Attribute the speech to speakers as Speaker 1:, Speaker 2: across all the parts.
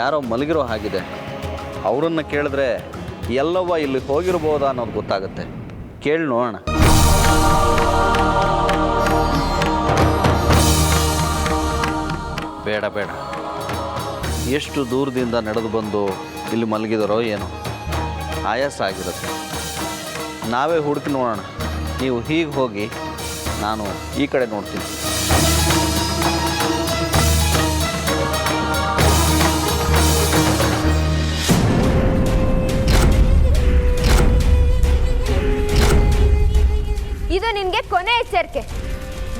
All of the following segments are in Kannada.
Speaker 1: ಯಾರೋ ಮಲಗಿರೋ ಹಾಗಿದೆ. ಅವರನ್ನು ಕೇಳಿದ್ರೆ ಎಲ್ಲವ್ವ ಇಲ್ಲಿ ಹೋಗಿರ್ಬೋದಾ ಅನ್ನೋದು ಗೊತ್ತಾಗುತ್ತೆ. ಕೇಳಿ ನೋಡೋಣ. ಬೇಡ ಬೇಡ. ಎಷ್ಟು ದೂರದಿಂದ ನಡೆದು ಬಂದು ಇಲ್ಲಿ ಮಲಗಿದರೋ ಏನೋ. ಆಯಾಸ ಆಗಿರುತ್ತೆ. ನಾವೇ ಹುಡುಕಿ ನೋಡೋಣ. ನೀವು ಹೀಗೆ ಹೋಗಿ ನಾನು ಈ ಕಡೆ ನೋಡ್ತೀನಿ.
Speaker 2: ಕೊನೆ ಎಚ್ಚರಿಕೆ.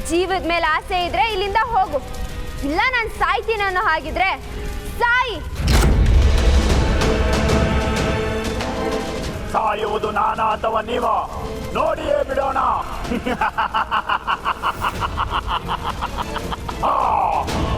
Speaker 2: ಜೀವದ ಮೇಲೆ ಆಸೆ ಇದ್ರೆ ಇಲ್ಲಿಂದ ಹೋಗು. ಇಲ್ಲ ನಾನು ಸಾಯ್ತೀನಿ ಅನ್ನೋ ಹಾಗಿದ್ರೆ ಸಾಯಿ.
Speaker 3: ಸಾಯುವುದು ನಾನಾ ಅಥವಾ ನೀವ? ನೋಡಿಯೇ ಬಿಡೋಣ.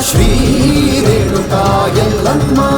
Speaker 4: శ్రీ రేణుకా ఎల్లమ్మా